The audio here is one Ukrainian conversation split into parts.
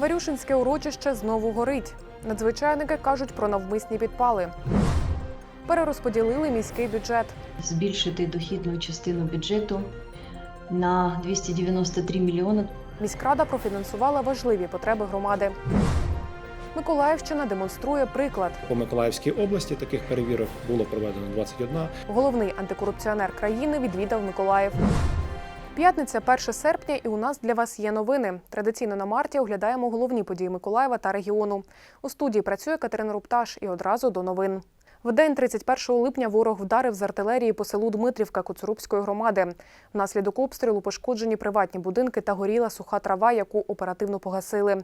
Варюшинське урочище знову горить. Надзвичайники кажуть про навмисні підпали. Перерозподілили міський бюджет. збільшити дохідну частину бюджету на 293 мільйони. Міськрада профінансувала важливі потреби громади. Миколаївщина демонструє приклад. По Миколаївській області таких перевірок було проведено 21. Головний антикорупціонер країни відвідав Миколаїв. П'ятниця, 1 серпня, і у нас для вас є новини. Традиційно на марті оглядаємо головні події Миколаєва та регіону. У студії працює Катерина Рупташ і одразу до новин. В день 31 липня ворог вдарив з артилерії по селу Дмитрівка Коцурубської громади. Внаслідок обстрілу пошкоджені приватні будинки та горіла суха трава, яку оперативно погасили.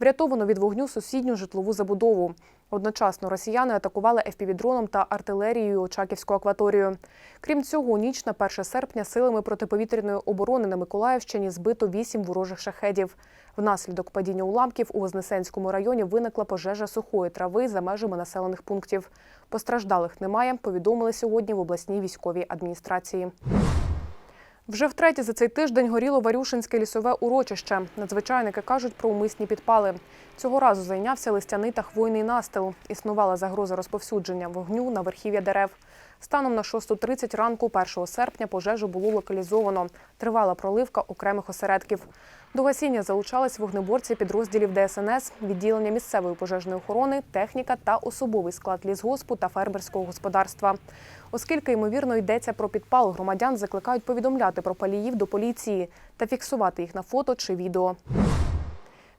Врятовано від вогню сусідню житлову забудову. Одночасно росіяни атакували ФПВ-дроном та артилерією Очаківську акваторію. Крім цього, у ніч на 1 серпня силами протиповітряної оборони на Миколаївщині збито вісім ворожих шахедів. Внаслідок падіння уламків у Вознесенському районі виникла пожежа сухої трави за межами населених пунктів. Постраждалих немає, повідомили сьогодні в обласній військовій адміністрації. Вже втретє за цей тиждень горіло Варюшинське лісове урочище. Надзвичайники кажуть про умисні підпали. Цього разу зайнявся листяний та хвойний настил. Існувала загроза розповсюдження вогню на верхів'я дерев. Станом на 6.30 ранку 1 серпня пожежу було локалізовано. Тривала проливка окремих осередків. До гасіння залучались вогнеборці підрозділів ДСНС, відділення місцевої пожежної охорони, техніка та особовий склад лісгоспу та фермерського господарства. Оскільки ймовірно йдеться про підпал, громадян закликають повідомляти про паліїв до поліції та фіксувати їх на фото чи відео.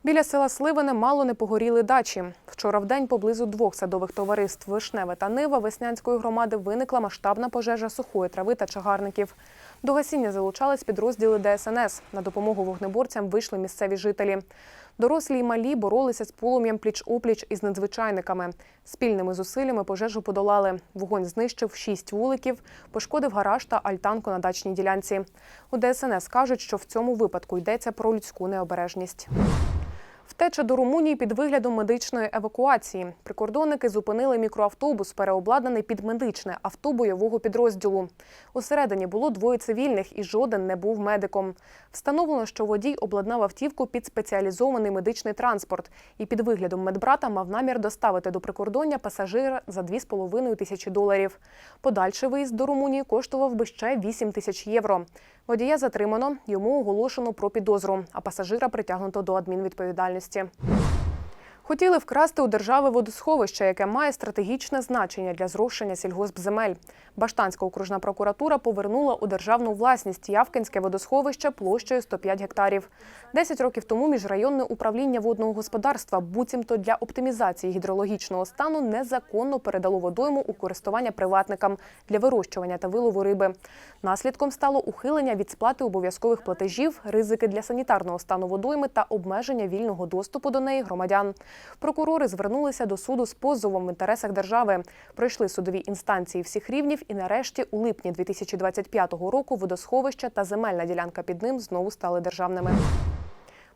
Біля села Сливине мало не погоріли дачі. Вчора в день поблизу двох садових товариств Вишневе та Нива Веснянської громади виникла масштабна пожежа сухої трави та чагарників. До гасіння залучались підрозділи ДСНС. На допомогу вогнеборцям вийшли місцеві жителі. Дорослі й малі боролися з полум'ям пліч-опліч із надзвичайниками. Спільними зусиллями пожежу подолали. Вогонь знищив шість вуликів, пошкодив гараж та альтанку на дачній ділянці. У ДСНС кажуть, що в цьому випадку йдеться про людську необережність. Втеча до Румунії під виглядом медичної евакуації. Прикордонники зупинили мікроавтобус, переобладнаний під медичне авто бойового підрозділу. Усередині було двоє цивільних, і жоден не був медиком. Встановлено, що водій обладнав автівку під спеціалізований медичний транспорт і під виглядом медбрата мав намір доставити до прикордоння пасажира за 2,5 тисячі доларів. Подальший виїзд до Румунії коштував би ще 8 тисяч євро. Водія затримано, йому оголошено про підозру, а пасажира притягнуто до адмінвідповідальності області. Хотіли вкрасти у держави водосховище, яке має стратегічне значення для зрошення сільгоспземель. Баштанська окружна прокуратура повернула у державну власність Явкинське водосховище площею 105 гектарів. Десять років тому міжрайонне управління водного господарства буцімто для оптимізації гідрологічного стану незаконно передало водойму у користування приватникам для вирощування та вилову риби. Наслідком стало ухилення від сплати обов'язкових платежів, ризики для санітарного стану водойми та обмеження вільного доступу до неї громадян. Прокурори звернулися до суду з позовом в інтересах держави. Пройшли судові інстанції всіх рівнів, і нарешті, у липні 2025 року, водосховища та земельна ділянка під ним знову стали державними.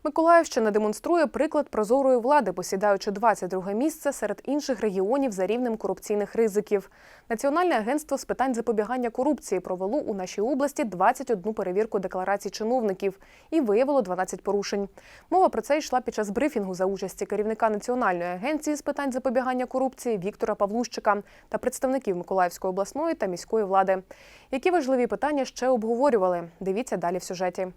Миколаївщина демонструє приклад прозорої влади, посідаючи 22 місце серед інших регіонів за рівнем корупційних ризиків. Національне агентство з питань запобігання корупції провело у нашій області 21 перевірку декларацій чиновників і виявило 12 порушень. Мова про це йшла під час брифінгу за участі керівника Національної агенції з питань запобігання корупції Віктора Павлущика та представників Миколаївської обласної та міської влади. Які важливі питання ще обговорювали? Дивіться далі в сюжеті.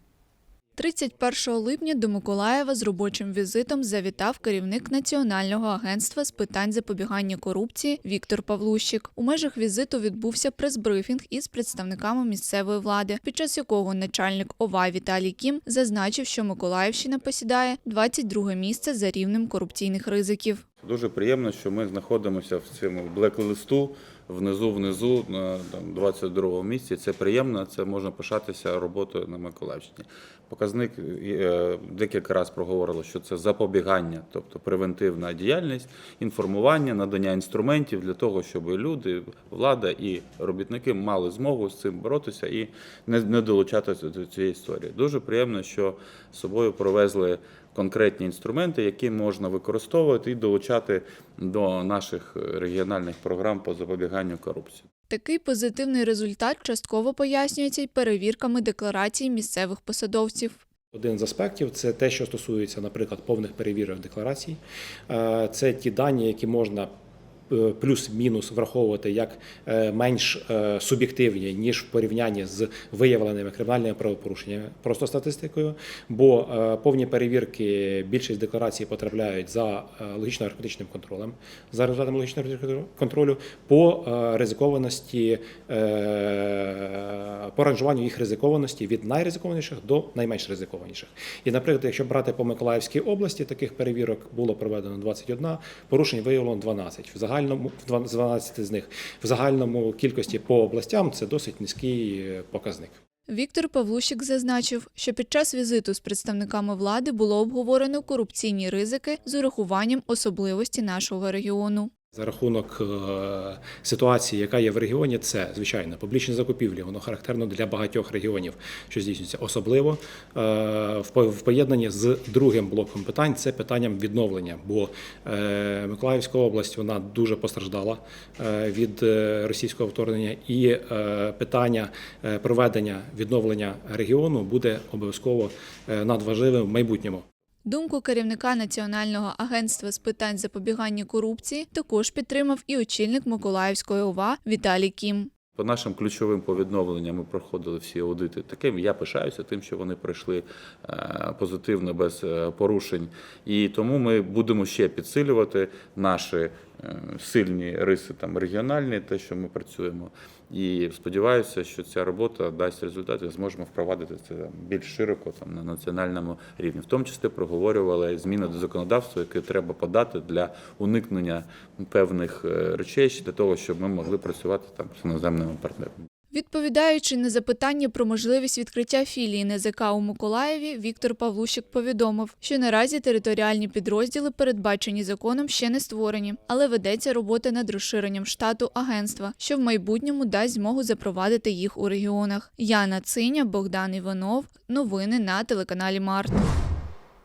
31 липня до Миколаєва з робочим візитом завітав керівник Національного агентства з питань запобігання корупції Віктор Павлущик. У межах візиту відбувся прес-брифінг із представниками місцевої влади, під час якого начальник ОВА Віталій Кім зазначив, що Миколаївщина посідає 22 місце за рівнем корупційних ризиків. Дуже приємно, що ми знаходимося в цьому блеклисту внизу, внизу на там, 22 місці. Це приємно, це можна пишатися роботою на Миколаївщині. Показник е, декілька разів проговорило, що це запобігання, тобто превентивна діяльність, інформування, надання інструментів для того, щоб люди, влада і робітники мали змогу з цим боротися і не долучатися до цієї історії. Дуже приємно, що з собою провезли конкретні інструменти, які можна використовувати і долучати до наших регіональних програм по запобіганню корупції. Такий позитивний результат частково пояснюється й перевірками декларацій місцевих посадовців. Один з аспектів це те, що стосується, наприклад, повних перевірок декларацій. Е, Це ті дані, які можна плюс-мінус враховувати як е, менш е, суб'єктивні, ніж в порівнянні з виявленими кримінальними правопорушеннями, просто статистикою. Бо е, повні перевірки більшість декларацій потрапляють за е, логічно-арифметичним контролем, за результатами логічного контролю по е, ризикованості, е, по ранжуванню їх ризикованості від найризикованіших до найменш ризикованіших. І, наприклад, якщо брати по Миколаївській області, таких перевірок було проведено 21, порушень виявлено 12. В загальному в 12 з них в загальному кількості по областям це досить низький е, показник. Віктор Павлущик зазначив, що під час візиту з представниками влади було обговорено корупційні ризики з урахуванням особливості нашого регіону. За рахунок е, ситуації, яка є в регіоні, це звичайно публічні закупівлі. Воно характерно для багатьох регіонів, що здійснюється. Особливо е, в по- поєднанні з другим блоком питань це питанням відновлення. Бо е, Миколаївська область вона дуже постраждала від російського вторгнення, і питання проведення відновлення регіону буде обов'язково надважливим в майбутньому. Думку керівника Національного агентства з питань запобігання корупції також підтримав і очільник Миколаївської ОВА Віталій Кім. По нашим ключовим по відновленням ми проходили всі аудити. Таким я пишаюся тим, що вони пройшли е, позитивно без е, порушень. І тому ми будемо ще підсилювати наші е, сильні риси там регіональні, те, що ми працюємо. І сподіваюся, що ця робота дасть результат, і зможемо впровадити це більш широко там на національному рівні. В тому числі проговорювали зміни до законодавства, які треба подати для уникнення певних е, речей для того, щоб ми могли працювати там з іноземними партнерами. Відповідаючи на запитання про можливість відкриття філії НЗК у Миколаєві, Віктор Павлущик повідомив, що наразі територіальні підрозділи, передбачені законом, ще не створені, але ведеться робота над розширенням штату агентства, що в майбутньому дасть змогу запровадити їх у регіонах. Яна Циня, Богдан Іванов. Новини на телеканалі Март.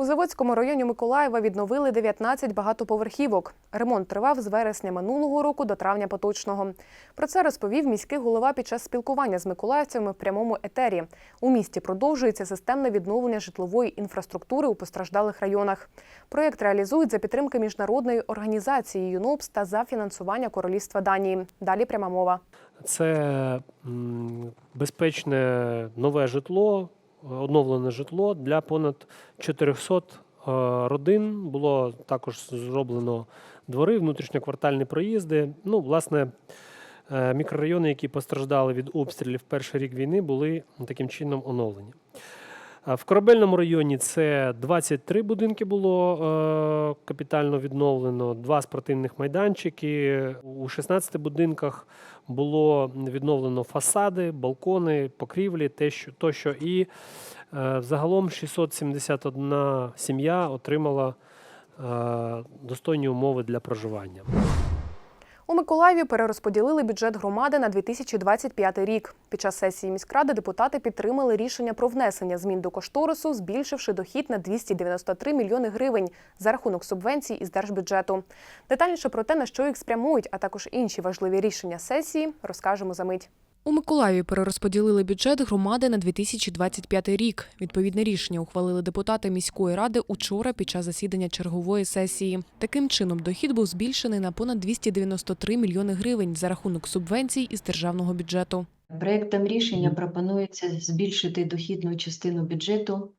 У Заводському районі Миколаєва відновили 19 багатоповерхівок. Ремонт тривав з вересня минулого року до травня поточного. Про це розповів міський голова під час спілкування з миколаївцями в прямому етері. У місті продовжується системне відновлення житлової інфраструктури у постраждалих районах. Проєкт реалізують за підтримки міжнародної організації ЮНОПС та за фінансування Королівства Данії. Далі пряма мова. Це безпечне нове житло, оновлене житло для понад 400 е, родин. Було також зроблено двори, внутрішньоквартальні проїзди. Ну, власне, е, мікрорайони, які постраждали від обстрілів перший рік війни, були таким чином оновлені. В корабельному районі це 23 будинки було е, капітально відновлено, два спортивних майданчики. У 16 будинках було відновлено фасади, балкони, покрівлі, те, що, тощо. І е, загалом 671 сім'я отримала е, достойні умови для проживання. У Миколаєві перерозподілили бюджет громади на 2025 рік. Під час сесії міськради депутати підтримали рішення про внесення змін до кошторису, збільшивши дохід на 293 мільйони гривень за рахунок субвенцій із держбюджету. Детальніше про те, на що їх спрямують, а також інші важливі рішення сесії, розкажемо за мить. У Миколаєві перерозподілили бюджет громади на 2025 рік. Відповідне рішення ухвалили депутати міської ради учора під час засідання чергової сесії. Таким чином, дохід був збільшений на понад 293 мільйони гривень за рахунок субвенцій із державного бюджету. Проектом рішення пропонується збільшити дохідну частину бюджету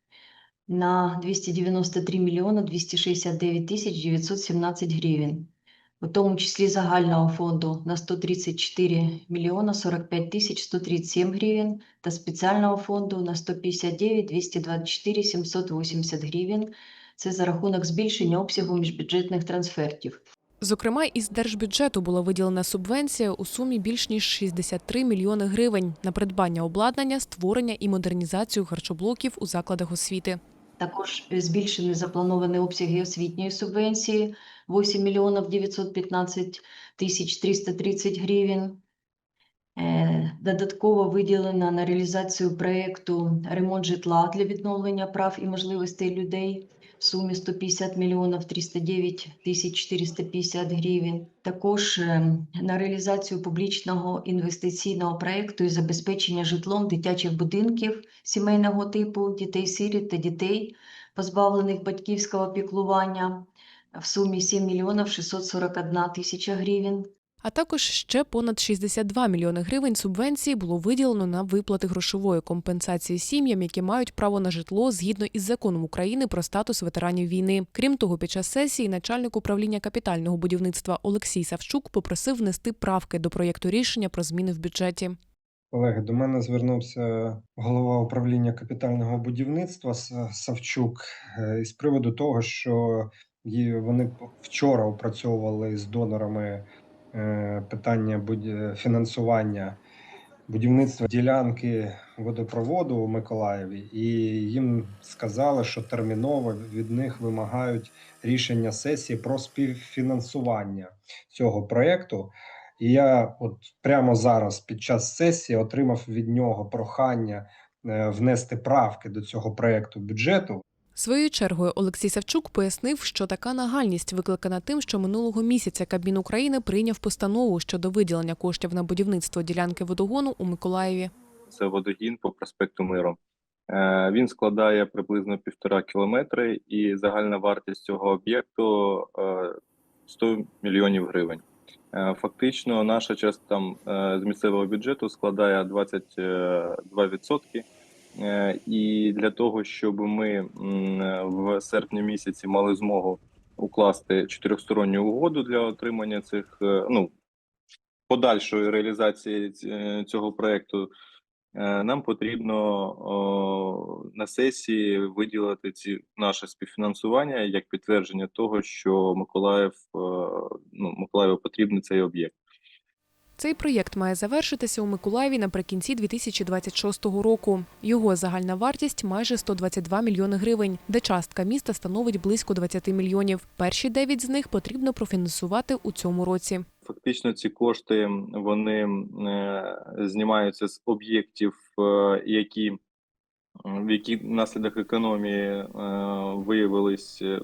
на 293 мільйони 269 тисяч 917 гривень, у тому числі загального фонду на 134 мільйона 45 тисяч 137 гривень та спеціального фонду на 159 224 780 гривень. Це за рахунок збільшення обсягу міжбюджетних трансфертів. Зокрема, із держбюджету була виділена субвенція у сумі більш ніж 63 мільйони гривень на придбання обладнання, створення і модернізацію харчоблоків у закладах освіти. Також збільшені заплановані обсяги освітньої субвенції 8 мільйонів 915 тисяч 330 гривень. Е, Додатково виділено на реалізацію проєкту ремонт житла для відновлення прав і можливостей людей в сумі 150 мільйонів 309 тисяч 450 гривень. Також е, на реалізацію публічного інвестиційного проєкту і забезпечення житлом дитячих будинків сімейного типу, дітей-сиріт та дітей, позбавлених батьківського піклування в сумі 7 мільйонів 641 тисяча гривень. А також ще понад 62 мільйони гривень субвенції було виділено на виплати грошової компенсації сім'ям, які мають право на житло згідно із законом України про статус ветеранів війни. Крім того, під час сесії начальник управління капітального будівництва Олексій Савчук попросив внести правки до проєкту рішення про зміни в бюджеті. Колеги, до мене звернувся голова управління капітального будівництва Савчук е, із приводу того, що вони вчора опрацьовували з донорами питання фінансування будівництва ділянки водопроводу у Миколаєві, і їм сказали, що терміново від них вимагають рішення сесії про співфінансування цього проєкту. І я от прямо зараз під час сесії отримав від нього прохання е, внести правки до цього проекту бюджету. Своєю чергою Олексій Савчук пояснив, що така нагальність викликана тим, що минулого місяця Кабмін України прийняв постанову щодо виділення коштів на будівництво ділянки водогону у Миколаєві. це водогін по проспекту Миру. Е, Він складає приблизно півтора кілометри, і загальна вартість цього об'єкту е, 100 мільйонів гривень. Е, Фактично, наша частина там е, з місцевого бюджету складає 22%. Е, І для того, щоб ми в серпні місяці мали змогу укласти чотирьохсторонню угоду для отримання цих е, ну подальшої реалізації цього проекту, Е, Нам потрібно на сесії виділити ці наше співфінансування як підтвердження того, що Миколаїв е, ну Миколаєву потрібний цей об'єкт. Цей проєкт має завершитися у Миколаєві наприкінці 2026 року. Його загальна вартість майже 122 мільйони гривень, де частка міста становить близько 20 мільйонів. Перші 9 з них потрібно профінансувати у цьому році. Фактично, ці кошти вони е, знімаються з об'єктів, е, які в які внаслідок економії е, виявились е,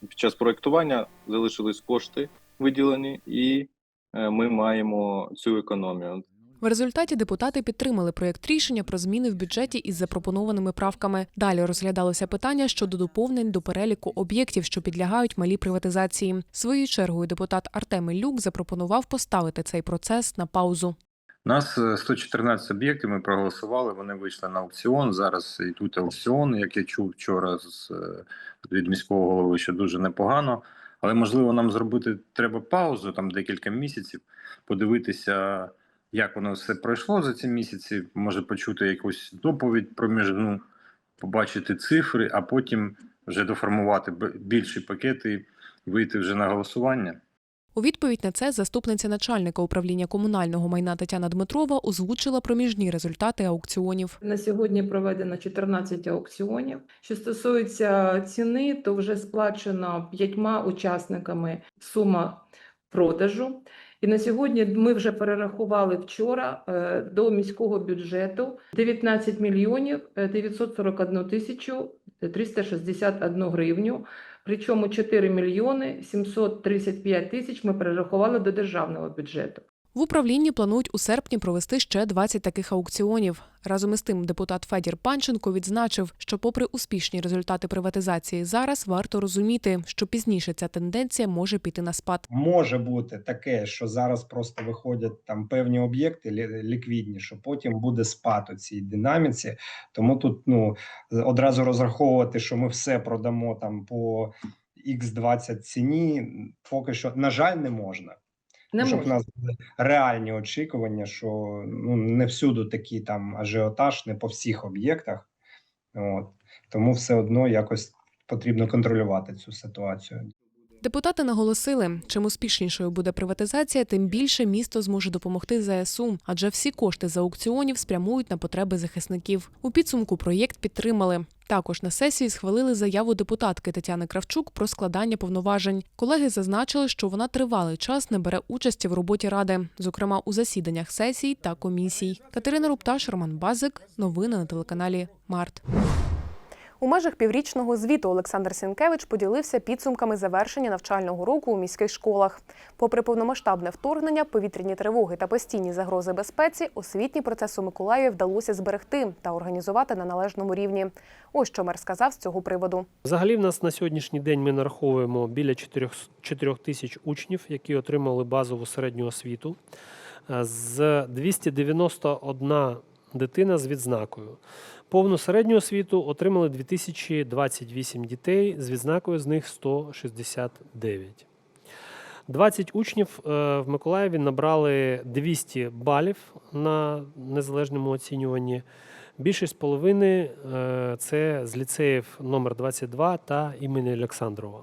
під час проектування, залишились кошти виділені, і е, ми маємо цю економію. В результаті депутати підтримали проєкт рішення про зміни в бюджеті із запропонованими правками. Далі розглядалося питання щодо доповнень до переліку об'єктів, що підлягають малій приватизації. Своєю чергою депутат Артем Іллюк запропонував поставити цей процес на паузу. Нас е, 114 об'єктів. Ми проголосували. Вони вийшли на аукціон. Зараз йдуть аукціони, як я чув вчора з е, від міського голови, що дуже непогано. Але можливо нам зробити треба паузу там декілька місяців, подивитися, як воно все пройшло за ці місяці. Може почути якусь доповідь проміжну, побачити цифри, а потім вже доформувати більші пакети, вийти вже на голосування. У відповідь на це заступниця начальника управління комунального майна Тетяна Дмитрова озвучила проміжні результати аукціонів. На сьогодні проведено 14 аукціонів. Що стосується ціни, то вже сплачено п'ятьма учасниками сума продажу. І на сьогодні ми вже перерахували вчора е, до міського бюджету 19 мільйонів е, 941 тисячу 361 гривню. Причому 4 мільйони 735 тисяч ми перерахували до державного бюджету. В управлінні планують у серпні провести ще 20 таких аукціонів. Разом із тим, депутат Федір Панченко відзначив, що, попри успішні результати приватизації, зараз варто розуміти, що пізніше ця тенденція може піти на спад. Може бути таке, що зараз просто виходять там певні об'єкти лі- ліквідні, що потім буде спад у цій динаміці. Тому тут ну одразу розраховувати, що ми все продамо там по X20 ціні, поки що, на жаль, не можна. Не щоб в нас були реальні очікування, що ну не всюди такий там ажіотаж, не по всіх об'єктах. От тому все одно якось потрібно контролювати цю ситуацію. Депутати наголосили, чим успішнішою буде приватизація, тим більше місто зможе допомогти ЗСУ, адже всі кошти з аукціонів спрямують на потреби захисників. У підсумку проєкт підтримали. Також на сесії схвалили заяву депутатки Тетяни Кравчук про складання повноважень. Колеги зазначили, що вона тривалий час не бере участі в роботі ради, зокрема у засіданнях сесій та комісій. Катерина Рупташ, Роман Базик. Новини на телеканалі Март. У межах піврічного звіту Олександр Сінкевич поділився підсумками завершення навчального року у міських школах. Попри повномасштабне вторгнення, повітряні тривоги та постійні загрози безпеці, освітній процес у Миколаєві вдалося зберегти та організувати на належному рівні. Ось що мер сказав з цього приводу. Взагалі, в нас на сьогоднішній день ми нараховуємо біля 4 4 тисяч учнів, які отримали базову середню освіту. З 291 дитина з відзнакою. Повну середню освіту отримали 2028 дітей, з відзнакою з них 169. 20 учнів е, в Миколаєві набрали 200 балів на незалежному оцінюванні. Більшість половини е, це з ліцеїв номер 22 та імені Олександрова.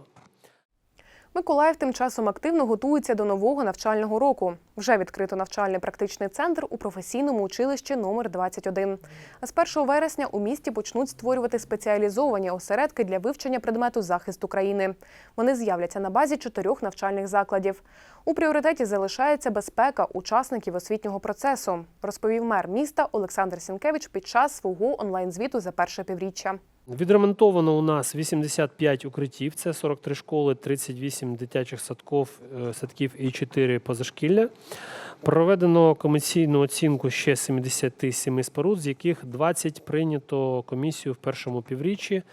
Миколаїв тим часом активно готується до нового навчального року. Вже відкрито навчальний практичний центр у професійному училищі номер 21. А з 1 вересня у місті почнуть створювати спеціалізовані осередки для вивчення предмету захисту країни. Вони з'являться на базі чотирьох навчальних закладів. У пріоритеті залишається безпека учасників освітнього процесу, розповів мер міста Олександр Сінкевич під час свого онлайн-звіту за перше півріччя. Відремонтовано у нас 85 укриттів, це 43 школи, 38 дитячих садків, е, садків і 4 позашкілля. Проведено комісійну оцінку ще 77 споруд, з яких 20 прийнято комісію в першому півріччі.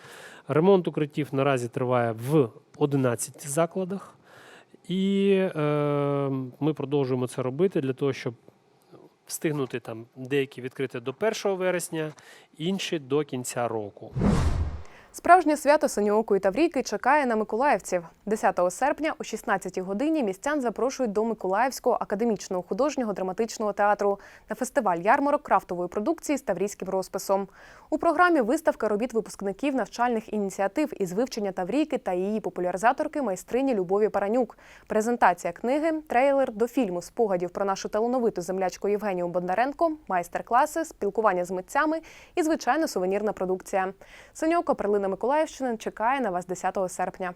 Ремонт укриттів наразі триває в 11 закладах. І е, ми продовжуємо це робити для того, щоб встигнути там деякі відкрити до 1 вересня, інші до кінця року. Справжнє свято Синьоокої Таврійки чекає на миколаївців. 10 серпня о 16-й годині містян запрошують до Миколаївського академічного художнього драматичного театру на фестиваль ярмарок крафтової продукції з таврійським розписом. У програмі виставка робіт випускників навчальних ініціатив із вивчення Таврійки та її популяризаторки майстрині Любові Паранюк. Презентація книги, трейлер до фільму спогадів про нашу талановиту землячку Євгенію Бондаренко, майстер-класи, спілкування з митцями і, звичайно, сувенірна продукція. Синьоко Перлина Миколаївщини чекає на вас 10 серпня.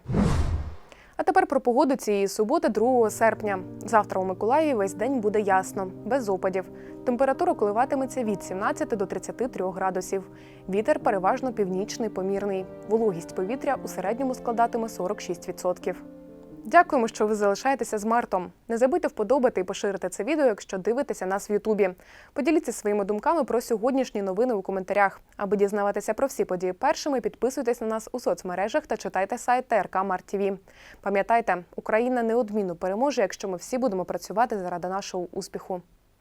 А тепер про погоду цієї суботи, 2 серпня. Завтра у Миколаєві весь день буде ясно, без опадів. Температура коливатиметься від 17 до 33 градусів. Вітер переважно північний помірний. Вологість повітря у середньому складатиме 46%. Дякуємо, що ви залишаєтеся з Мартом. Не забудьте вподобати і поширити це відео, якщо дивитеся нас в Ютубі. Поділіться своїми думками про сьогоднішні новини у коментарях. Аби дізнаватися про всі події першими, підписуйтесь на нас у соцмережах та читайте сайт ТРК Март. Пам'ятайте, Україна неодмінно переможе, якщо ми всі будемо працювати заради нашого успіху.